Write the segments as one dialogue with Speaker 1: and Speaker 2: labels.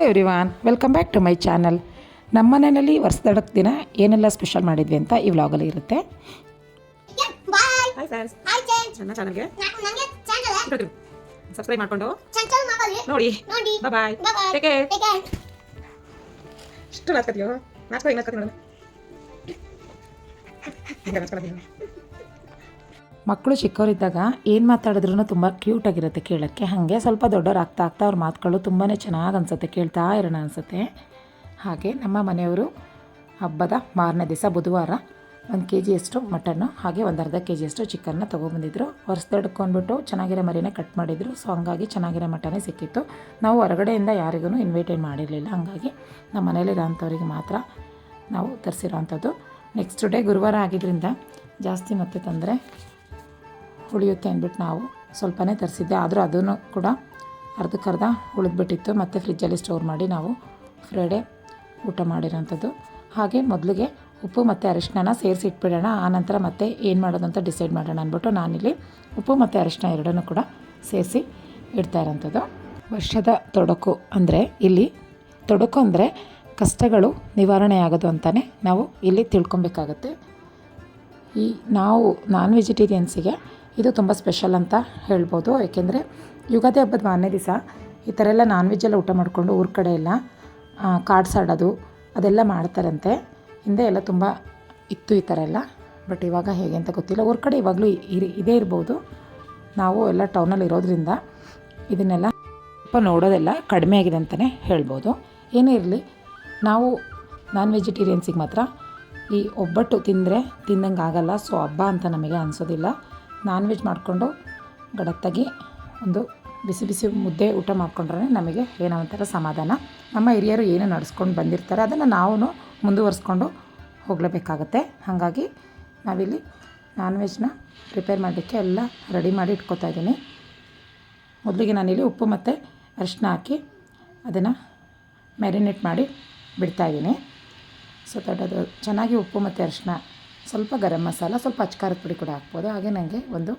Speaker 1: Everyone welcome back to my channel ನಮ್ಮ ಮನೆಯಲ್ಲಿ ವರ್ಷದಡಕ್ ದಿನ ಏನೆಲ್ಲ ಸ್ಪೆಷಲ್ ಮಾಡಿದ್ವಿ ಅಂತ ಈ ವ್ಲಾಗಲ್ಲಿ ಇರುತ್ತೆ. ಸಬ್ಸ್ಕ್ರೈಬ್ ಮಾಡಿಕೊಂಡು. ನೋಡಿ.
Speaker 2: ನೋಡಿ.
Speaker 1: Bye
Speaker 2: bye bye
Speaker 1: take care
Speaker 2: take care
Speaker 1: ಇಷ್ಟು ನಾಚ್ಕೋ ಹಿಂಗೆ ನಾಚ್ಕೊಳತ್ತೀನಿ ಮಕ್ಕಳು ಚಿಕ್ಕವರಿದ್ದಾಗ ಏನು ಮಾತಾಡಿದ್ರು ತುಂಬ ಕ್ಯೂಟಾಗಿರುತ್ತೆ ಕೇಳೋಕ್ಕೆ. ಹಾಗೆ ಸ್ವಲ್ಪ ದೊಡ್ಡವರಾಗ್ತಾ ಆಗ್ತಾ ಅವ್ರ ಮಾತುಗಳು ತುಂಬಾ ಚೆನ್ನಾಗಿ ಅನಿಸುತ್ತೆ, ಕೇಳ್ತಾ ಇರೋಣ ಅನಿಸುತ್ತೆ. ಹಾಗೆ ನಮ್ಮ ಮನೆಯವರು ಹಬ್ಬದ ಮಾರನೇ ದಿವಸ ಬುಧವಾರ ಒಂದು ಕೆ ಜಿಯಷ್ಟು ಮಟನ್ನು, ಹಾಗೆ ಒಂದು ಅರ್ಧ ಕೆ ಜಿಯಷ್ಟು ಚಿಕನ್ನ ತೊಗೊಬಂದಿದ್ರು ಹೊರಸ್ದಡ್ಕೊಂಡ್ಬಿಟ್ಟು ಚೆನ್ನಾಗಿರೋ ಮರಿನೇ ಕಟ್ ಮಾಡಿದರು. ಸೊ ಹಂಗಾಗಿ ಚೆನ್ನಾಗಿರೋ ಮಟನೇ ಸಿಕ್ಕಿತ್ತು. ನಾವು ಹೊರಗಡೆಯಿಂದ ಯಾರಿಗೂ ಇನ್ವೈಟೇಡ್ ಮಾಡಿರಲಿಲ್ಲ. ಹಾಗಾಗಿ ನಮ್ಮ ಮನೇಲಿರೋಂಥವ್ರಿಗೆ ಮಾತ್ರ ನಾವು ತರಿಸಿರೋ ಅಂಥದ್ದು ನೆಕ್ಸ್ಟ್ ಡೇ ಗುರುವಾರ ಆಗಿದ್ದರಿಂದ ಜಾಸ್ತಿ ಮತ್ತೆ ತಂದರೆ ಉಳಿಯುತ್ತೆ ಅಂದ್ಬಿಟ್ಟು ನಾವು ಸ್ವಲ್ಪನೇ ತರಿಸಿದ್ದೆ. ಆದರೂ ಅದನ್ನು ಕೂಡ ಅರ್ಧಕ್ಕರ್ಧ ಉಳಿದ್ಬಿಟ್ಟಿತ್ತು. ಮತ್ತು ಫ್ರಿಜ್ಜಲ್ಲಿ ಸ್ಟೋರ್ ಮಾಡಿ ನಾವು ಫ್ರೈಡೇ ಊಟ ಮಾಡಿರೋಂಥದ್ದು. ಹಾಗೆ ಮೊದಲಿಗೆ ಉಪ್ಪು ಮತ್ತು ಅರಿಶಿಣನ ಸೇರಿಸಿ ಇಟ್ಬಿಡೋಣ. ಆನಂತರ ಮತ್ತೆ ಏನು ಮಾಡೋದು ಅಂತ ಡಿಸೈಡ್ ಮಾಡೋಣ ಅಂದ್ಬಿಟ್ಟು ನಾನಿಲ್ಲಿ ಉಪ್ಪು ಮತ್ತು ಅರಿಶಿನ ಎರಡನ್ನೂ ಕೂಡ ಸೇರಿಸಿ ಇಡ್ತಾ ಇರೋಂಥದ್ದು. ವರ್ಷದ ತೊಡಕು ಅಂದರೆ ಇಲ್ಲಿ, ತೊಡಕು ಅಂದರೆ ಕಷ್ಟಗಳು ನಿವಾರಣೆ ಆಗೋದು ಅಂತಲೇ ನಾವು ಇಲ್ಲಿ ತಿಳ್ಕೊಬೇಕಾಗತ್ತೆ. ಈ ನಾವು ನಾನ್ ವೆಜಿಟೇರಿಯನ್ಸಿಗೆ ಇದು ತುಂಬ ಸ್ಪೆಷಲ್ ಅಂತ ಹೇಳ್ಬೋದು. ಏಕೆಂದರೆ ಯುಗಾದಿ ಹಬ್ಬದ ಮಾರನೇ ದಿವಸ ಈ ಥರ ಎಲ್ಲ ನಾನ್ ವೆಜ್ ಎಲ್ಲ ಊಟ ಮಾಡಿಕೊಂಡು ಊರ ಕಡೆ ಎಲ್ಲ ಕಾಡ್ಸಾಡೋದು ಅದೆಲ್ಲ ಮಾಡ್ತಾರಂತೆ. ಹಿಂದೆ ಎಲ್ಲ ತುಂಬ ಇತ್ತು ಈ ಥರ ಎಲ್ಲ. ಬಟ್ ಇವಾಗ ಹೇಗೆ ಅಂತ ಗೊತ್ತಿಲ್ಲ. ಊರ ಕಡೆ ಇವಾಗಲೂ ಇರಿ ಇದೇ ಇರ್ಬೋದು. ನಾವು ಎಲ್ಲ ಟೌನಲ್ಲಿ ಇರೋದ್ರಿಂದ ಇದನ್ನೆಲ್ಲ ಸ್ವಲ್ಪ ನೋಡೋದೆಲ್ಲ ಕಡಿಮೆ ಆಗಿದೆ ಅಂತಲೇ ಹೇಳ್ಬೋದು. ಏನೇ ಇರಲಿ, ನಾವು ನಾನ್ ವೆಜಿಟೇರಿಯನ್ಸಿಗೆ ಮಾತ್ರ ಈ ಒಬ್ಬಟ್ಟು ತಿಂದರೆ ತಿಂದಂಗೆ ಆಗಲ್ಲ. ಸೊ ಹಬ್ಬ ಅಂತ ನಮಗೆ ಅನಿಸೋದಿಲ್ಲ. ನಾನ್ ವೆಜ್ ಮಾಡಿಕೊಂಡು ಗಡತ್ತಾಗಿ ಒಂದು ಬಿಸಿ ಬಿಸಿ ಮುದ್ದೆ ಊಟ ಮಾಡಿಕೊಂಡ್ರೆ ನಮಗೆ ಏನೋ ಒಂಥರ ಸಮಾಧಾನ. ನಮ್ಮ ಹಿರಿಯರು ಏನು ನಡೆಸ್ಕೊಂಡು ಬಂದಿರ್ತಾರೆ ಅದನ್ನು ನಾವು ಮುಂದುವರಿಸ್ಕೊಂಡು ಹೋಗಲೇಬೇಕಾಗತ್ತೆ. ಹಾಗಾಗಿ ನಾವಿಲ್ಲಿ ನಾನ್ ವೆಜ್ನ ಪ್ರಿಪೇರ್ ಮಾಡಲಿಕ್ಕೆ ಎಲ್ಲ ರೆಡಿ ಮಾಡಿ ಇಟ್ಕೋತಾ ಇದ್ದೀನಿ. ಮೊದಲಿಗೆ ನಾನಿಲ್ಲಿ ಉಪ್ಪು ಮತ್ತು ಅರಿಶಿನ ಹಾಕಿ ಅದನ್ನು ಮ್ಯಾರಿನೇಟ್ ಮಾಡಿ ಬಿಡ್ತಾಯಿದ್ದೀನಿ ಸೊ ದೊಡ್ಡದು ಚೆನ್ನಾಗಿ ಉಪ್ಪು ಮತ್ತು ಅರಿಶಿನ ಸ್ವಲ್ಪ ಗರಂ ಮಸಾಲ, ಸ್ವಲ್ಪ ಅಚ್ಕಾರದ ಪುಡಿ ಕೂಡ ಹಾಕ್ಬೋದು. ಹಾಗೆ ನನಗೆ ಒಂದು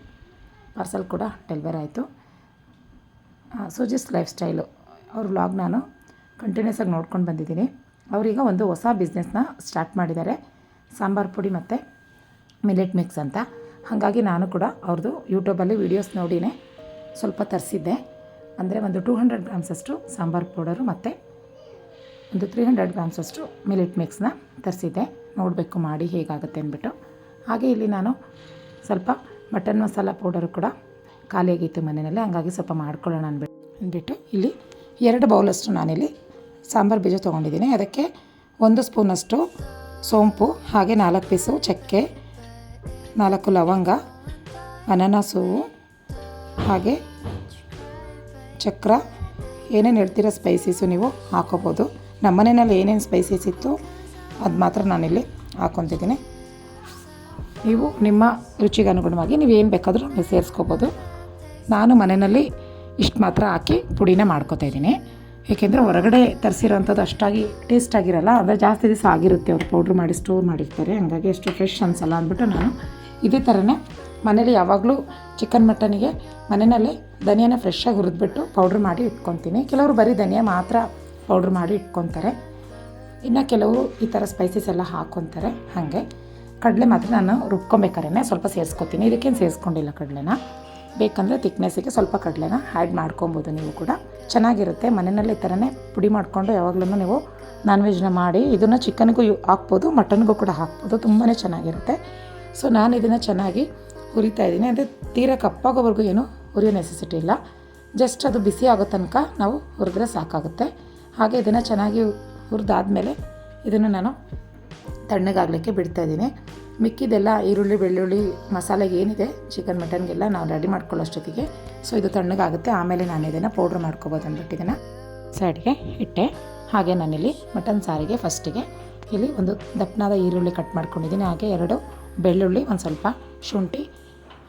Speaker 1: ಪಾರ್ಸಲ್ ಕೂಡ ಡೆಲಿವರ್ ಆಯಿತು. ಸುಜಿಸ್ ಲೈಫ್ ಸ್ಟೈಲು ಅವ್ರ ವ್ಲಾಗ್ ನಾನು ಕಂಟಿನ್ಯೂಸ್ ಆಗಿ ನೋಡ್ಕೊಂಡು ಬಂದಿದ್ದೀನಿ. ಅವರೀಗ ಒಂದು ಹೊಸ ಬಿಸ್ನೆಸ್ನ ಸ್ಟಾರ್ಟ್ ಮಾಡಿದ್ದಾರೆ. ಸಾಂಬಾರು ಪುಡಿ ಮತ್ತು ಮಿಲೆಟ್ ಮಿಕ್ಸ್ ಅಂತ. ಹಾಗಾಗಿ ನಾನು ಕೂಡ ಅವ್ರದ್ದು ಯೂಟ್ಯೂಬಲ್ಲಿ ವೀಡಿಯೋಸ್ ನೋಡಿನೇ ಸ್ವಲ್ಪ ತರಿಸಿದ್ದೆ. ಅಂದರೆ ಒಂದು ಟೂ ಹಂಡ್ರೆಡ್ ಗ್ರಾಮ್ಸಷ್ಟು ಸಾಂಬಾರು ಪೌಡರು ಮತ್ತು ಒಂದು ತ್ರೀ ಹಂಡ್ರೆಡ್ ಗ್ರಾಮ್ಸಷ್ಟು ಮಿಲೆಟ್ ಮಿಕ್ಸ್ನ ತರಿಸಿದ್ದೆ. ನೋಡಬೇಕು ಮಾಡಿ ಹೇಗಾಗುತ್ತೆ ಅಂದ್ಬಿಟ್ಟು. ಹಾಗೆ ಇಲ್ಲಿ ನಾನು ಸ್ವಲ್ಪ ಮಟನ್ ಮಸಾಲ ಪೌಡರು ಕೂಡ ಖಾಲಿಯಾಗಿತ್ತು ಮನೆಯಲ್ಲಿ, ಹಂಗಾಗಿ ಸ್ವಲ್ಪ ಮಾಡ್ಕೊಳ್ಳೋಣ ಅಂದ್ಬಿಟ್ಟು ಅಂದ್ಬಿಟ್ಟು ಇಲ್ಲಿ ಎರಡು ಬೌಲಷ್ಟು ನಾನಿಲ್ಲಿ ಸಾಂಬಾರು ಬೀಜ ತೊಗೊಂಡಿದ್ದೀನಿ. ಅದಕ್ಕೆ ಒಂದು ಸ್ಪೂನಷ್ಟು ಸೋಂಪು, ಹಾಗೆ ನಾಲ್ಕು ಪೀಸು ಚಕ್ಕೆ, ನಾಲ್ಕು ಲವಂಗ, ಅನನಾಸು, ಹಾಗೆ ಚಕ್ರ, ಏನೇನು ಹೇಳ್ತೀರ ಸ್ಪೈಸೀಸು ನೀವು ಹಾಕೋಬೋದು. ನಮ್ಮ ಮನೆಯಲ್ಲಿ ಏನೇನು ಸ್ಪೈಸಸ್ ಇತ್ತು, ಅದು ಮಾತ್ರ ನಾನಿಲ್ಲಿ ಹಾಕ್ಕೊತಿದ್ದೀನಿ ನೀವು ನಿಮ್ಮ ರುಚಿಗೆ ಅನುಗುಣವಾಗಿ ನೀವು ಏನು ಬೇಕಾದರೂ ಸೇರಿಸ್ಕೋಬೋದು. ನಾನು ಮನೆಯಲ್ಲಿ ಇಷ್ಟು ಮಾತ್ರ ಹಾಕಿ ಪುಡಿನ ಮಾಡ್ಕೊತಾ ಇದ್ದೀನಿ. ಏಕೆಂದರೆ ಹೊರಗಡೆ ತರಿಸಿರೋಂಥದ್ದು ಅಷ್ಟಾಗಿ ಟೇಸ್ಟ್ ಆಗಿರಲ್ಲ, ಅಂದರೆ ಜಾಸ್ತಿ ದಿವಸ ಆಗಿರುತ್ತೆ ಅವ್ರು ಪೌಡ್ರ್ ಮಾಡಿ ಸ್ಟೋರ್ ಮಾಡಿರ್ತಾರೆ, ಹಾಗಾಗಿ ಅಷ್ಟು ಫ್ರೆಶ್ ಅನಿಸಲ್ಲ ಅಂದ್ಬಿಟ್ಟು ನಾನು ಇದೇ ಥರನೇ ಮನೇಲಿ ಯಾವಾಗಲೂ ಚಿಕನ್ ಮಟನಿಗೆ ಮನೆಯಲ್ಲೇ ಧನಿಯಾನ ಫ್ರೆಶ್ಶಾಗಿ ಹುರಿದ್ಬಿಟ್ಟು ಪೌಡ್ರ್ ಮಾಡಿ ಇಟ್ಕೊತೀನಿ. ಕೆಲವರು ಬರೀ ಧನಿಯಾ ಮಾತ್ರ ಪೌಡ್ರ್ ಮಾಡಿ ಇಟ್ಕೊತಾರೆ. ಇನ್ನು ಕೆಲವರು ಈ ಥರ ಸ್ಪೈಸಸ್ ಎಲ್ಲ ಹಾಕ್ಕೊತಾರೆ ಹಾಗೆ. ಕಡಲೆ ಮಾತ್ರ ನಾನು ರುಬ್ಕೊಬೇಕಾದ್ರೆ ಸ್ವಲ್ಪ ಸೇರಿಸ್ಕೊತೀನಿ. ಇದಕ್ಕೇನು ಸೇರಿಸ್ಕೊಂಡಿಲ್ಲ ಕಡಲೆನ. ಬೇಕಂದರೆ ತಿಕ್ನೆಸ್ಸಿಗೆ ಸ್ವಲ್ಪ ಕಡಲೆನ ಆ್ಯಡ್ ಮಾಡ್ಕೊಬೋದು ನೀವು ಕೂಡ. ಚೆನ್ನಾಗಿರುತ್ತೆ. ಮನೆಯಲ್ಲಿ ಈ ಥರನೇ ಪುಡಿ ಮಾಡಿಕೊಂಡು ಯಾವಾಗಲೂ ನೀವು ನಾನ್ ವೆಜ್ನ ಮಾಡಿ ಇದನ್ನು ಚಿಕನ್ಗೂ ಯು ಹಾಕ್ಬೋದು ಮಟನ್ಗೂ ಕೂಡ ಹಾಕ್ಬೋದು. ತುಂಬಾ ಚೆನ್ನಾಗಿರುತ್ತೆ. ಸೊ ನಾನು ಇದನ್ನು ಚೆನ್ನಾಗಿ ಹುರಿತಾ ಇದ್ದೀನಿ. ಅಂದರೆ ತೀರಾ ಕಪ್ಪಾಗೋವರೆಗೂ ಏನು ಹುರಿಯೋ ನೆಸೆಸಿಟಿ ಇಲ್ಲ. ಜಸ್ಟ್ ಅದು ಬಿಸಿ ಆಗೋ ತನಕ ನಾವು ಹುರಿದ್ರೆ ಸಾಕಾಗುತ್ತೆ. ಹಾಗೆ ಇದನ್ನು ಚೆನ್ನಾಗಿ ಹುರಿದಾದ್ಮೇಲೆ ಇದನ್ನು ನಾನು ತಣ್ಣಗಾಗಲಿಕ್ಕೆ ಬಿಡ್ತಾಯಿದ್ದೀನಿ ಮಿಕ್ಕಿದೆಲ್ಲ ಈರುಳ್ಳಿ, ಬೆಳ್ಳುಳ್ಳಿ ಮಸಾಲೆಗೆ ಏನಿದೆ ಚಿಕನ್ ಮಟನ್ಗೆಲ್ಲ ನಾವು ರೆಡಿ ಮಾಡ್ಕೊಳ್ಳೋಷ್ಟೊತ್ತಿಗೆ. ಸೊ ಇದು ತಣ್ಣಗಾಗುತ್ತೆ. ಆಮೇಲೆ ನಾನು ಇದನ್ನು ಪೌಡ್ರ್ ಮಾಡ್ಕೊಬೋದು ಅಂದ್ಬಿಟ್ಟು ಇದನ್ನು ಸೈಡ್ಗೆ ಇಟ್ಟೆ. ಹಾಗೆ ನಾನಿಲ್ಲಿ ಮಟನ್ ಸಾರಿಗೆ ಫಸ್ಟಿಗೆ ಇಲ್ಲಿ ಒಂದು ದಪ್ಪನಾದ ಈರುಳ್ಳಿ ಕಟ್ ಮಾಡ್ಕೊಂಡಿದ್ದೀನಿ. ಹಾಗೆ ಎರಡು ಬೆಳ್ಳುಳ್ಳಿ, ಒಂದು ಸ್ವಲ್ಪ ಶುಂಠಿ,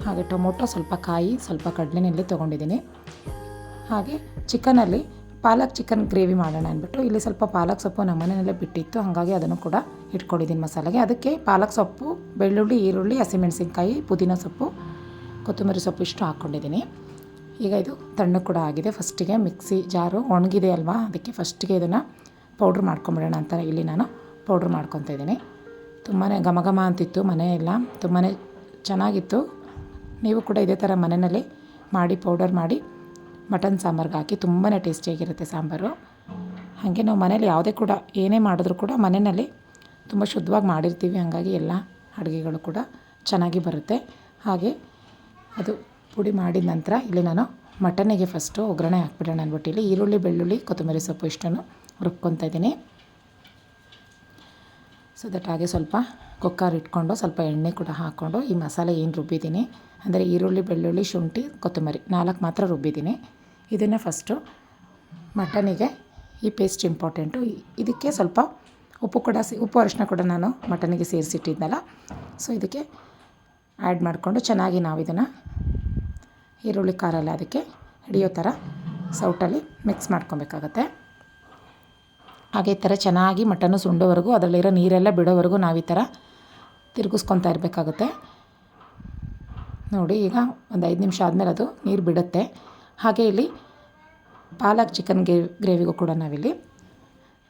Speaker 1: ಹಾಗೆ ಟೊಮೊಟೊ, ಸ್ವಲ್ಪ ಕಾಯಿ, ಸ್ವಲ್ಪ ಕಡಲೆನೆಲ್ಲಿ ತೊಗೊಂಡಿದ್ದೀನಿ. ಹಾಗೆ ಚಿಕನಲ್ಲಿ ಪಾಲಕ್ ಚಿಕನ್ ಗ್ರೇವಿ ಮಾಡೋಣ ಅಂದ್ಬಿಟ್ಟು ಇಲ್ಲಿ ಸ್ವಲ್ಪ ಪಾಲಕ್ ಸೊಪ್ಪು ನಮ್ಮ ಮನೆಯಲ್ಲೇ ಬಿಟ್ಟಿತ್ತು. ಹಾಗಾಗಿ ಅದನ್ನು ಕೂಡ ಇಟ್ಕೊಂಡಿದ್ದೀನಿ ಮಸಾಲೆಗೆ. ಅದಕ್ಕೆ ಪಾಲಕ್ ಸೊಪ್ಪು, ಬೆಳ್ಳುಳ್ಳಿ, ಈರುಳ್ಳಿ, ಹಸಿಮೆಣಸಿನ್ಕಾಯಿ, ಪುದೀನ ಸೊಪ್ಪು, ಕೊತ್ತಂಬರಿ ಸೊಪ್ಪು ಇಷ್ಟು ಹಾಕ್ಕೊಂಡಿದ್ದೀನಿ. ಈಗ ಇದು ತಣ್ಣಗೆ ಕೂಡ ಆಗಿದೆ. ಫಸ್ಟಿಗೆ ಮಿಕ್ಸಿ ಜಾರು ಒಣಗಿದೆ ಅಲ್ವಾ? ಅದಕ್ಕೆ ಫಸ್ಟಿಗೆ ಇದನ್ನು ಪೌಡ್ರ್ ಮಾಡ್ಕೊಂಬಿಡೋಣ ಅಂತ ಇಲ್ಲಿ ನಾನು ಪೌಡ್ರ್ ಮಾಡ್ಕೊತಾ ಇದ್ದೀನಿ. ತುಂಬಾ ಘಮ ಘಮ ಅಂತಿತ್ತು ಮನೆಯೆಲ್ಲ. ತುಂಬಾ ಚೆನ್ನಾಗಿತ್ತು. ನೀವು ಕೂಡ ಇದೇ ಥರ ಮನೆಯಲ್ಲಿ ಮಾಡಿ ಪೌಡರ್ ಮಾಡಿ ಮಟನ್ ಸಾಂಬಾರ್ಗೆ ಹಾಕಿ ತುಂಬಾ ಟೇಸ್ಟಿಯಾಗಿರುತ್ತೆ ಸಾಂಬಾರು. ಹಾಗೆ ನಾವು ಮನೇಲಿ ಯಾವುದೇ ಕೂಡ ಏನೇ ಮಾಡಿದ್ರೂ ಕೂಡ ಮನೆಯಲ್ಲಿ ತುಂಬ ಶುದ್ಧವಾಗಿ ಮಾಡಿರ್ತೀವಿ, ಹಾಗಾಗಿ ಎಲ್ಲ ಅಡುಗೆಗಳು ಕೂಡ ಚೆನ್ನಾಗಿ ಬರುತ್ತೆ. ಹಾಗೆ ಅದು ಪುಡಿ ಮಾಡಿದ ನಂತರ ಇಲ್ಲಿ ನಾನು ಮಟನಿಗೆ ಫಸ್ಟು ಒಗ್ಗರಣೆ ಹಾಕ್ಬಿಡೋಣ ಅಂದ್ಬಿಟ್ಟು ಇಲ್ಲಿ ಈರುಳ್ಳಿ, ಬೆಳ್ಳುಳ್ಳಿ, ಕೊತ್ತಂಬರಿ ಸೊಪ್ಪು ಇಷ್ಟನ್ನು ರುಬ್ಕೊತಾ ಇದ್ದೀನಿ. ಸೊ ದಟ್ ಹಾಗೆ ಸ್ವಲ್ಪ ಕುಕ್ಕರ್ ಇಟ್ಕೊಂಡು ಸ್ವಲ್ಪ ಎಣ್ಣೆ ಕೂಡ ಹಾಕ್ಕೊಂಡು ಈ ಮಸಾಲೆ ಏನು ರುಬ್ಬಿದ್ದೀನಿ ಅಂದರೆ ಈರುಳ್ಳಿ, ಬೆಳ್ಳುಳ್ಳಿ, ಶುಂಠಿ, ಕೊತ್ತಂಬರಿ ನಾಲ್ಕು ಮಾತ್ರ ರುಬ್ಬಿದ್ದೀನಿ. ಇದನ್ನು ಫಸ್ಟು ಮಟನಿಗೆ ಈ ಪೇಸ್ಟ್ ಇಂಪಾರ್ಟೆಂಟು ಇದಕ್ಕೆ ಸ್ವಲ್ಪ ಉಪ್ಪು ಕೂಡ ಸಿ, ಉಪ್ಪು ಅರಿಶಿನ ಕೂಡ ನಾನು ಮಟನಿಗೆ ಸೇರಿಸಿಟ್ಟಿದ್ದೆನಲ್ಲ ಸೊ ಇದಕ್ಕೆ ಆ್ಯಡ್ ಮಾಡಿಕೊಂಡು ಚೆನ್ನಾಗಿ ನಾವು ಇದನ್ನು ಈರುಳ್ಳಿ, ಖಾರ ಎಲ್ಲ ಅದಕ್ಕೆ ಹಿಡಿಯೋ ಥರ ಸೌಟಲ್ಲಿ ಮಿಕ್ಸ್ ಮಾಡ್ಕೊಬೇಕಾಗತ್ತೆ. ಹಾಗೆ ಈ ಥರ ಚೆನ್ನಾಗಿ ಮಟನ್ ಸುಂಡೋವರೆಗೂ ಅದರಲ್ಲಿರೋ ನೀರೆಲ್ಲ ಬಿಡೋವರೆಗೂ ನಾವು ಈ ಥರ ತಿರುಗಿಸ್ಕೊತಾ ಇರಬೇಕಾಗುತ್ತೆ. ನೋಡಿ, ಈಗ ಒಂದು ಐದು ನಿಮಿಷ ಆದಮೇಲೆ ಅದು ನೀರು ಬಿಡುತ್ತೆ. ಹಾಗೆ ಇಲ್ಲಿ ಪಾಲಕ್ ಚಿಕನ್ ಗ್ರೇ ಗ್ರೇವಿಗೂ ಕೂಡ ನಾವಿಲ್ಲಿ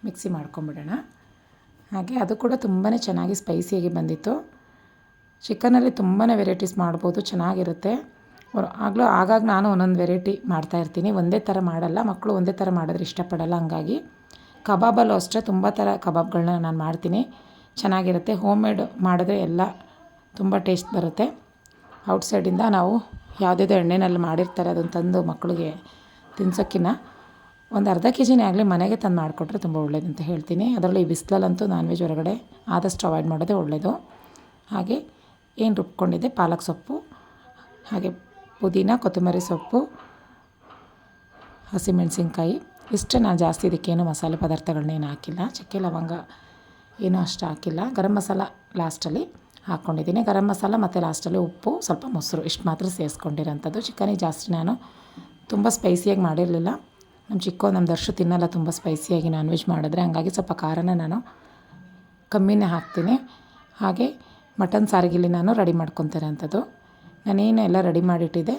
Speaker 1: ಮಿಕ್ಸಿ ಮಾಡ್ಕೊಂಬಿಡೋಣ. ಹಾಗೆ ಅದು ಕೂಡ ತುಂಬಾ ಚೆನ್ನಾಗಿ ಸ್ಪೈಸಿಯಾಗಿ ಬಂದಿತ್ತು. ಚಿಕನಲ್ಲಿ ತುಂಬಾ ವೆರೈಟೀಸ್ ಮಾಡ್ಬೋದು, ಚೆನ್ನಾಗಿರುತ್ತೆ. ಆಗಲೂ ಆಗಾಗ ನಾನು ಒಂದೊಂದು ವೆರೈಟಿ ಮಾಡ್ತಾಯಿರ್ತೀನಿ ಒಂದೇ ಥರ ಮಾಡಲ್ಲ ಮಕ್ಕಳು ಒಂದೇ ಥರ ಮಾಡಿದ್ರೆ ಇಷ್ಟಪಡಲ್ಲ, ಹಂಗಾಗಿ ಕಬಾಬಲ್ಲೂ ಅಷ್ಟೇ, ತುಂಬ ಥರ ಕಬಾಬ್ಗಳನ್ನ ನಾನು ಮಾಡ್ತೀನಿ. ಚೆನ್ನಾಗಿರುತ್ತೆ. ಹೋಮ್ ಮೇಡ್ ಮಾಡಿದ್ರೆ ಎಲ್ಲ ತುಂಬ ಟೇಸ್ಟ್ ಬರುತ್ತೆ. ಔಟ್ಸೈಡಿಂದ ನಾವು ಯಾವುದ್ಯಾವುದೋ ಎಣ್ಣೆನಲ್ಲಿ ಮಾಡಿರ್ತಾರೆ ಅದನ್ನು ತಂದು ಮಕ್ಕಳಿಗೆ ತಿನ್ಸೋಕ್ಕಿಂತ ಒಂದು ಅರ್ಧ ಕೆ ಜಿನೇ ಆಗಲಿ ಮನೆಗೆ ತಂದು ಮಾಡಿಕೊಟ್ರೆ ತುಂಬ ಒಳ್ಳೇದು ಅಂತ ಹೇಳ್ತೀನಿ. ಅದರಲ್ಲಿ ಬಿಸಿಲಲ್ಲಂತೂ ನಾನ್ ವೆಜ್ ಹೊರಗಡೆ ಆದಷ್ಟು ಅವಾಯ್ಡ್ ಮಾಡೋದೇ ಒಳ್ಳೆಯದು ಹಾಗೆ ಏನು ರುಬ್ಕೊಂಡಿದ್ದೆ? ಪಾಲಕ್ ಸೊಪ್ಪು, ಹಾಗೆ ಪುದೀನ, ಕೊತ್ತಂಬರಿ ಸೊಪ್ಪು, ಹಸಿಮೆಣಸಿನ್ಕಾಯಿ. ಇಷ್ಟೇ ನಾನು ಜಾಸ್ತಿ ಇದಕ್ಕೇನು ಮಸಾಲೆ ಪದಾರ್ಥಗಳನ್ನೇನು ಹಾಕಿಲ್ಲ. ಚಕ್ಕೆ ಲವಂಗ ಏನೂ ಅಷ್ಟು ಹಾಕಿಲ್ಲ. ಗರಂ ಮಸಾಲ ಲಾಸ್ಟಲ್ಲಿ ಹಾಕ್ಕೊಂಡಿದ್ದೀನಿ ಗರಂ ಮಸಾಲ ಮತ್ತು ಲಾಸ್ಟಲ್ಲಿ ಉಪ್ಪು, ಸ್ವಲ್ಪ ಮೊಸರು. ಇಷ್ಟು ಮಾತ್ರ ಸೇರಿಸ್ಕೊಂಡಿರೋಂಥದ್ದು. ಚಿಕನಿಗೆ ಜಾಸ್ತಿ ನಾನು ತುಂಬ ಸ್ಪೈಸಿಯಾಗಿ ಮಾಡಿರಲಿಲ್ಲ. ನಮ್ಮ ಚಿಕ್ಕ, ನಮ್ಮ ದರ್ಶು ತಿನ್ನಲ್ಲ, ತುಂಬ ಸ್ಪೈಸಿಯಾಗಿ ನಾನ್ ವೆಜ್ ಮಾಡಿದ್ರೆ ಹಂಗಾಗಿ ಸ್ವಲ್ಪ ಖಾರನ ನಾನು ಕಮ್ಮಿನೇ ಹಾಕ್ತೀನಿ. ಹಾಗೆ ಮಟನ್ ಸಾರಿಗೆಲಿ ನಾನು ರೆಡಿ ಮಾಡ್ಕೊತಿರೋಂಥದ್ದು. ನಾನೇನು ಎಲ್ಲ ರೆಡಿ ಮಾಡಿಟ್ಟಿದ್ದೆ.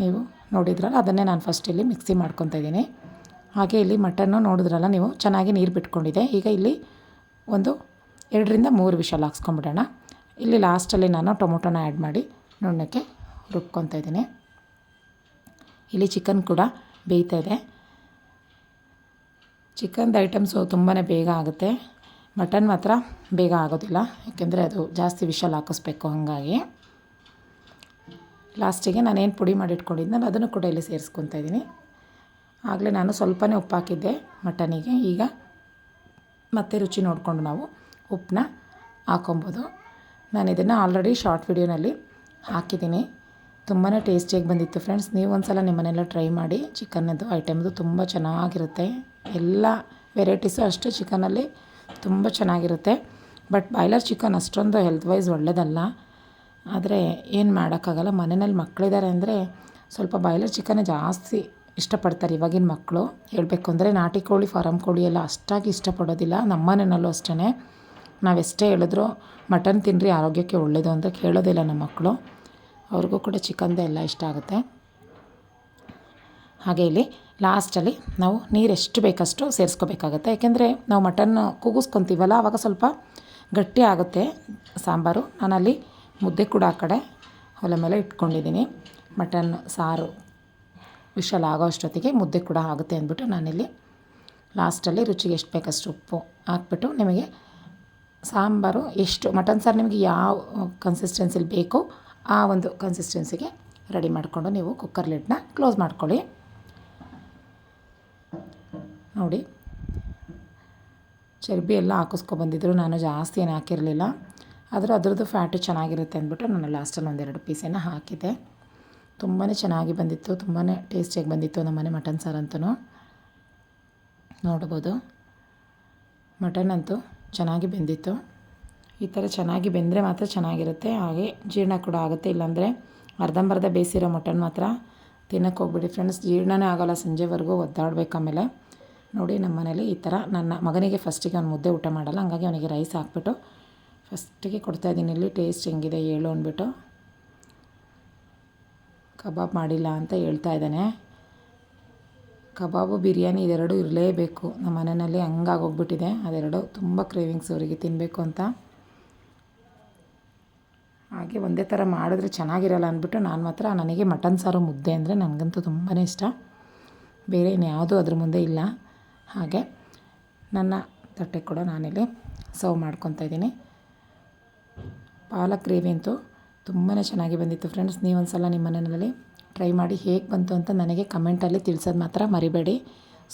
Speaker 1: ನೀವು ನೋಡಿದ್ರಲ್ಲ, ಅದನ್ನೇ ನಾನು ಫಸ್ಟ್ ಇಲ್ಲಿ ಮಿಕ್ಸಿ ಮಾಡ್ಕೊತಾ ಇದ್ದೀನಿ ಹಾಗೆ ಇಲ್ಲಿ ಮಟನ್ನು ನೋಡಿದ್ರಲ್ಲ ನೀವು, ಚೆನ್ನಾಗಿ ನೀರು ಬಿಟ್ಕೊಂಡಿದೆ. ಈಗ ಇಲ್ಲಿ ಒಂದು ಎರಡರಿಂದ ಮೂರು ವಿಷಲ್ ಹಾಕ್ಸ್ಕೊಂಬಿಡೋಣ. ಇಲ್ಲಿ ಲಾಸ್ಟಲ್ಲಿ ನಾನು ಟೊಮೊಟೊನ ಆ್ಯಡ್ ಮಾಡಿ ನುಣ್ಣಕ್ಕೆ ರುಬ್ಕೊತಾ ಇದ್ದೀನಿ. ಇಲ್ಲಿ ಚಿಕನ್ ಕೂಡ ಬೇಯ್ತಾ ಇದೆ. ಚಿಕನ್ದು ಐಟಮ್ಸು ತುಂಬಾ ಬೇಗ ಆಗುತ್ತೆ. ಮಟನ್ ಮಾತ್ರ ಬೇಗ ಆಗೋದಿಲ್ಲ, ಯಾಕೆಂದರೆ ಅದು ಜಾಸ್ತಿ ವಿಷಲ್ ಹಾಕಿಸ್ಬೇಕು ಹಾಗಾಗಿ. ಲಾಸ್ಟಿಗೆ ನಾನೇನು ಪುಡಿ ಮಾಡಿ ಇಟ್ಕೊಂಡಿದ್ನಲ್ಲ ಅದನ್ನು ಕೂಡ ಇಲ್ಲಿ ಸೇರಿಸ್ಕೊತಾ ಇದ್ದೀನಿ. ಆಗಲೇ ನಾನು ಸ್ವಲ್ಪನೇ ಉಪ್ಪು ಹಾಕಿದ್ದೆ ಮಟನಿಗೆ. ಈಗ ಮತ್ತೆ ರುಚಿ ನೋಡಿಕೊಂಡು ನಾವು ಉಪ್ಪನ್ನ ಹಾಕೊಬೋದು. ನಾನು ಇದನ್ನು ಆಲ್ರೆಡಿ ಶಾರ್ಟ್ ವಿಡಿಯೋನಲ್ಲಿ ಹಾಕಿದ್ದೀನಿ. ತುಂಬಾ ಟೇಸ್ಟಿಯಾಗಿ ಬಂದಿತ್ತು ಫ್ರೆಂಡ್ಸ್ ನೀವು ಒಂದು ಸಲ ನಿಮ್ಮನೆಲ್ಲ ಟ್ರೈ ಮಾಡಿ. ಚಿಕನ್ನದು ಐಟಮ್ದು ತುಂಬ ಚೆನ್ನಾಗಿರುತ್ತೆ. ಎಲ್ಲ ವೆರೈಟೀಸು ಅಷ್ಟೇ ಚಿಕನಲ್ಲಿ ತುಂಬ ಚೆನ್ನಾಗಿರುತ್ತೆ. ಬಟ್ ಬಾಯ್ಲರ್ ಚಿಕನ್ ಅಷ್ಟೊಂದು ಹೆಲ್ತ್ ವೈಸ್ ಒಳ್ಳೆಯದಲ್ಲ ಆದರೆ ಏನು ಮಾಡೋಕ್ಕಾಗಲ್ಲ. ಮನೆಯಲ್ಲಿ ಮಕ್ಕಳಿದ್ದಾರೆ ಅಂದರೆ ಸ್ವಲ್ಪ ಬಾಯ್ಲರ್ ಚಿಕನ್ನೇ ಜಾಸ್ತಿ ಇಷ್ಟಪಡ್ತಾರೆ ಇವಾಗಿನ ಮಕ್ಕಳು ಹೇಳಬೇಕು ಅಂದರೆ ನಾಟಿ ಕೋಳಿ ಫಾರಮ್ ಕೋಳಿ ಎಲ್ಲ ಅಷ್ಟಾಗಿ ಇಷ್ಟಪಡೋದಿಲ್ಲ. ನಮ್ಮ ಮನೆಯಲ್ಲೂ ಅಷ್ಟೇ ನಾವು ಎಷ್ಟೇ ಹೇಳಿದ್ರು ಮಟನ್ ತಿನ್ನಿರಿ ಆರೋಗ್ಯಕ್ಕೆ ಒಳ್ಳೆಯದು ಅಂತ ಕೇಳೋದಿಲ್ಲ ನಮ್ಮ ಮಕ್ಕಳು. ಅವ್ರಿಗೂ ಕೂಡ ಚಿಕನ್ದೇ ಎಲ್ಲ ಇಷ್ಟ ಆಗುತ್ತೆ. ಹಾಗೆ ಇಲ್ಲಿ ಲಾಸ್ಟಲ್ಲಿ ನಾವು ನೀರು ಎಷ್ಟು ಬೇಕಷ್ಟು ಸೇರಿಸ್ಕೋಬೇಕಾಗತ್ತೆ. ಯಾಕೆಂದರೆ ನಾವು ಮಟನ್ ಕೂಗಿಸ್ಕೊತೀವಲ್ಲ, ಆವಾಗ ಸ್ವಲ್ಪ ಗಟ್ಟಿ ಆಗುತ್ತೆ ಸಾಂಬಾರು. ನಾನಲ್ಲಿ ಮುದ್ದೆ ಕೂಡ ಆ ಕಡೆ ಹೊಲ ಮೇಲೆ ಇಟ್ಕೊಂಡಿದ್ದೀನಿ. ಮಟನ್ ಸಾರು ವಿಶಾಲ ಆಗೋ ಅಷ್ಟೊತ್ತಿಗೆ ಮುದ್ದೆ ಕೂಡ ಆಗುತ್ತೆ ಅಂದ್ಬಿಟ್ಟು ನಾನಿಲ್ಲಿ ಲಾಸ್ಟಲ್ಲಿ ರುಚಿಗೆ ಎಷ್ಟು ಬೇಕಷ್ಟು ಉಪ್ಪು ಹಾಕ್ಬಿಟ್ಟು ನಿಮಗೆ ಸಾಂಬಾರು ಎಷ್ಟು, ಮಟನ್ ಸಾರು ನಿಮಗೆ ಯಾವ ಕನ್ಸಿಸ್ಟೆನ್ಸಿಲಿ ಬೇಕೋ ಆ ಒಂದು ಕನ್ಸಿಸ್ಟೆನ್ಸಿಗೆ ರೆಡಿ ಮಾಡಿಕೊಂಡು ನೀವು ಕುಕ್ಕರ್ ಲಿಡ್ನ ಕ್ಲೋಸ್ ಮಾಡ್ಕೊಳ್ಳಿ. ನೋಡಿ, ಚರ್ಬಿ ಎಲ್ಲ ಹಾಕಿಸ್ಕೊಬಂದಿದ್ರು ನಾನು ಜಾಸ್ತಿ ಏನು ಹಾಕಿರಲಿಲ್ಲ. ಆದರೆ ಅದರದ್ದು ಫ್ಯಾಟು ಚೆನ್ನಾಗಿರುತ್ತೆ ಅಂದ್ಬಿಟ್ಟು ನಾನು ಲಾಸ್ಟಲ್ಲಿ ಒಂದೆರಡು ಪೀಸನ್ನು ಹಾಕಿದ್ದೆ. ತುಂಬಾ ಚೆನ್ನಾಗಿ ಬಂದಿತ್ತು ತುಂಬಾ ಟೇಸ್ಟಿಯಾಗಿ ಬಂದಿತ್ತು ನಮ್ಮ ಮನೆ ಮಟನ್ ಸಾರಂತೂ ನೋಡ್ಬೋದು, ಮಟನ್ ಅಂತೂ ಚೆನ್ನಾಗಿ ಬೆಂದಿತ್ತು. ಈ ಥರ ಚೆನ್ನಾಗಿ ಬೆಂದರೆ ಮಾತ್ರ ಚೆನ್ನಾಗಿರುತ್ತೆ. ಹಾಗೆ ಜೀರ್ಣ ಕೂಡ ಆಗುತ್ತೆ. ಇಲ್ಲಾಂದರೆ ಅರ್ಧಂಬರ್ಧ ಬೇಯಿಸಿರೋ ಮಟನ್ ಮಾತ್ರ ತಿನ್ನಕ್ಕೆ ಹೋಗ್ಬಿಡಿ ಫ್ರೆಂಡ್ಸ್. ಜೀರ್ಣನೇ ಆಗೋಲ್ಲ. ಸಂಜೆವರೆಗೂ ಒದ್ದಾಡ್ಬೇಕು ಆಮೇಲೆ. ನೋಡಿ ನಮ್ಮ ಮನೇಲಿ ಈ ಥರ ನನ್ನ ಮಗನಿಗೆ ಫಸ್ಟಿಗೆ ಅವ್ನು ಮುದ್ದೆ ಊಟ ಮಾಡಲ್ಲ. ಹಂಗಾಗಿ ಅವನಿಗೆ ರೈಸ್ ಹಾಕ್ಬಿಟ್ಟು ಫಸ್ಟಿಗೆ ಕೊಡ್ತಾಯಿದ್ದೀನಿ ಇಲ್ಲಿ ಟೇಸ್ಟ್ ಹೆಂಗಿದೆ ಹೇಳು ಅಂದ್ಬಿಟ್ಟು. ಕಬಾಬ್ ಮಾಡಿಲ್ಲ ಅಂತ ಹೇಳ್ತಾ ಇದ್ದಾನೆ. ಕಬಾಬು, ಬಿರಿಯಾನಿ ಇದೆರಡು ಇರಲೇಬೇಕು. ನಮ್ಮ ಮನೆಯಲ್ಲಿ ಹಂಗಾಗೋಗ್ಬಿಟ್ಟಿದೆ. ಅದೆರಡು ತುಂಬ ಕ್ರೇವಿಂಗ್ಸ್ ಅವರಿಗೆ ತಿನ್ನಬೇಕು ಅಂತ. ಹಾಗೆ ಒಂದೇ ಥರ ಮಾಡಿದ್ರೆ ಚೆನ್ನಾಗಿರಲ್ಲ ಅಂದ್ಬಿಟ್ಟು ನಾನು ಮಾತ್ರ ನನಗೆ ಮಟನ್ ಸಾರು ಮುದ್ದೆ ಅಂದರೆ ನನಗಂತೂ ತುಂಬಾ ಇಷ್ಟ. ಬೇರೆ ಇನ್ಯಾವುದೂ ಅದ್ರ ಮುಂದೆ ಇಲ್ಲ. ಹಾಗೆ ನನ್ನ ತಟ್ಟೆ ಕೂಡ ನಾನಿಲ್ಲಿ ಸರ್ವ್ ಮಾಡ್ಕೊತಾ ಇದ್ದೀನಿ. ಪಾಲಕ್ ಗ್ರೇವಿ ಅಂತೂ ತುಂಬಾ ಚೆನ್ನಾಗಿ ಬಂದಿತ್ತು ಫ್ರೆಂಡ್ಸ್. ನೀವೊಂದು ಸಲ ನಿಮ್ಮ ಮನೆಯಲ್ಲಿ ಟ್ರೈ ಮಾಡಿ ಹೇಗೆ ಬಂತು ಅಂತ ನನಗೆ ಕಮೆಂಟಲ್ಲಿ ತಿಳಿಸೋದು ಮಾತ್ರ ಮರಿಬೇಡಿ.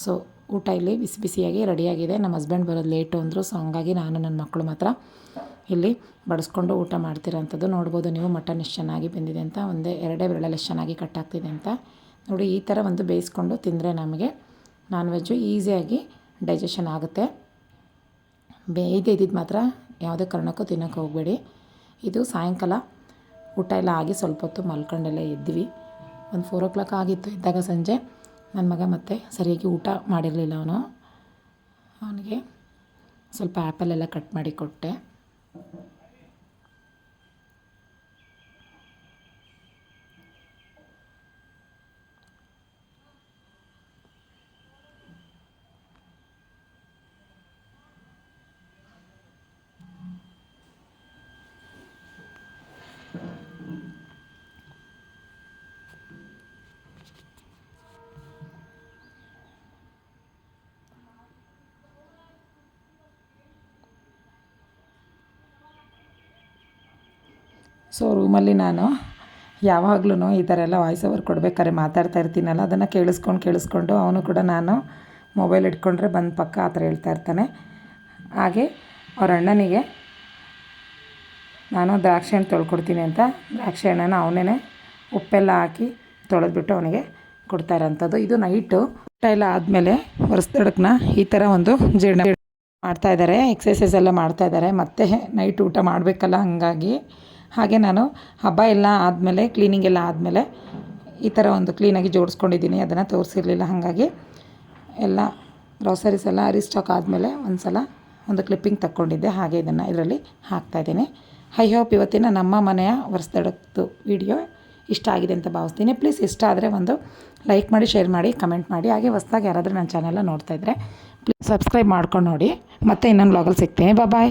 Speaker 1: ಸೊ, ಊಟ ಇಲ್ಲಿ ಬಿಸಿ ಬಿಸಿಯಾಗಿ ರೆಡಿಯಾಗಿದೆ ನಮ್ಮ ಹಸ್ಬೆಂಡ್ ಬರೋದು ಲೇಟು ಅಂದರು, ಸೊ ಹಂಗಾಗಿ ನಾನು ನನ್ನ ಮಕ್ಕಳು ಮಾತ್ರ ಇಲ್ಲಿ ಬಡಿಸ್ಕೊಂಡು ಊಟ ಮಾಡ್ತಿರೋಂಥದ್ದು ನೋಡ್ಬೋದು. ನೀವು ಮಟನ್ ಎಷ್ಟು ಚೆನ್ನಾಗಿ ಬೆಂದಿದೆ ಅಂತ, ಒಂದೇ ಎರಡೇ ಬೆರಳಲ್ಲಿ ಎಷ್ಟು ಚೆನ್ನಾಗಿ ಕಟ್ಟಾಗ್ತಿದೆ ಅಂತ. ನೋಡಿ, ಈ ಥರ ಒಂದು ಬೇಯಿಸ್ಕೊಂಡು ತಿಂದರೆ ನಮಗೆ ನಾನ್ ವೆಜ್ಜು ಈಸಿಯಾಗಿ ಡೈಜೆಷನ್ ಆಗುತ್ತೆ. ಬೇಯ್ದು ಇದ್ದಿದ್ದು ಮಾತ್ರ ಯಾವುದೇ ಕಾರಣಕ್ಕೂ ತಿನ್ನೋಕೆ ಹೋಗಬೇಡಿ. ಇದು ಸಾಯಂಕಾಲ ಊಟ ಎಲ್ಲ ಆಗಿ ಸ್ವಲ್ಪ ಹೊತ್ತು ಮಲ್ಕೊಂಡೆಲ್ಲ ಎದ್ವಿ ಒಂದು ಫೋರ್ ಓ ಕ್ಲಾಕ್ ಆಗಿತ್ತು ಇದ್ದಾಗ ಸಂಜೆ. ನನ್ನ ಮಗ ಮತ್ತೆ ಸರಿಯಾಗಿ ಊಟ ಮಾಡಿರಲಿಲ್ಲ ಅವನು. ಅವನಿಗೆ ಸ್ವಲ್ಪ ಆ್ಯಪಲ್ ಎಲ್ಲ ಕಟ್ ಮಾಡಿ ಕೊಟ್ಟೆ. ಸೊ ರೂಮಲ್ಲಿ ನಾನು ಯಾವಾಗ್ಲೂ ಈ ಥರ ಎಲ್ಲ ವಾಯ್ಸ್ ಓವರ್ ಕೊಡ್ಬೇಕಾದ್ರೆ ಮಾತಾಡ್ತಾ ಇರ್ತೀನಲ್ಲ, ಅದನ್ನು ಕೇಳಿಸ್ಕೊಂಡು ಕೇಳಿಸ್ಕೊಂಡು ಅವನು ಕೂಡ ನಾನು ಮೊಬೈಲ್ ಇಟ್ಕೊಂಡ್ರೆ ಬಂದು ಪಕ್ಕ ಆ ಥರ ಹೇಳ್ತಾ ಇರ್ತಾನೆ. ಹಾಗೆ ಅವ್ರ ಅಣ್ಣನಿಗೆ ನಾನು ದ್ರಾಕ್ಷಿ ಹಣ್ಣು ತೊಳ್ಕೊಡ್ತೀನಿ ಅಂತ, ದ್ರಾಕ್ಷಿ ಹಣ್ಣನ್ನು ಅವನೇ ಉಪ್ಪೆಲ್ಲ ಹಾಕಿ ತೊಳೆದ್ಬಿಟ್ಟು ಅವನಿಗೆ ಕೊಡ್ತಾ ಇರೋಂಥದ್ದು. ಇದು ನೈಟು ಊಟ ಎಲ್ಲ ಆದಮೇಲೆ ಈ ಥರ ಒಂದು ಜೀರ್ಣ ಮಾಡ್ತಾ ಇದ್ದಾರೆ ಎಕ್ಸಸೈಸ್ ಎಲ್ಲ ಮಾಡ್ತಾ ಇದ್ದಾರೆ. ಮತ್ತೆ ನೈಟ್ ಊಟ ಮಾಡಬೇಕಲ್ಲ ಹಾಗಾಗಿ ಹಾಗೆ ನಾನು ಹಬ್ಬ ಎಲ್ಲ ಆದಮೇಲೆ ಕ್ಲೀನಿಂಗ್ ಎಲ್ಲ ಆದಮೇಲೆ ಈ ಥರ ಒಂದು ಕ್ಲೀನಾಗಿ ಜೋಡಿಸ್ಕೊಂಡಿದ್ದೀನಿ. ಅದನ್ನು ತೋರಿಸಿರಲಿಲ್ಲ. ಹಾಗಾಗಿ ಎಲ್ಲ ಗ್ರಾಸರೀಸ್ ಎಲ್ಲ ರೀಸ್ಟಾಕ್ ಆದಮೇಲೆ ಒಂದು ಸಲ ಒಂದು ಕ್ಲಿಪ್ಪಿಂಗ್ ತಕ್ಕೊಂಡಿದ್ದೆ. ಹಾಗೆ ಇದನ್ನು ಇದರಲ್ಲಿ ಹಾಕ್ತಾಯಿದ್ದೀನಿ ಐ ಹೋಪ್ ಇವತ್ತಿನ ನಮ್ಮ ಮನೆಯ ವರ್ಷದಡದ್ದು ವಿಡಿಯೋ ಇಷ್ಟ ಆಗಿದೆ ಅಂತ ಭಾವಿಸ್ತೀನಿ. ಪ್ಲೀಸ್ ಇಷ್ಟ ಆದರೆ ಒಂದು ಲೈಕ್ ಮಾಡಿ ಶೇರ್ ಮಾಡಿ ಕಮೆಂಟ್ ಮಾಡಿ. ಹಾಗೆ ಹೊಸ್ದಾಗಿ ಯಾರಾದರೂ ನನ್ನ ಚಾನೆಲ್ನ ನೋಡ್ತಾಯಿದ್ರೆ ಪ್ಲೀಸ್ ಸಬ್ಸ್ಕ್ರೈಬ್ ಮಾಡ್ಕೊಂಡು ನೋಡಿ. ಮತ್ತೆ ಇನ್ನೊಂದು ಬ್ಲಾಗಲ್ಲಿ ಸಿಗ್ತೀನಿ. ಬಾಯ್ ಬಾಯ್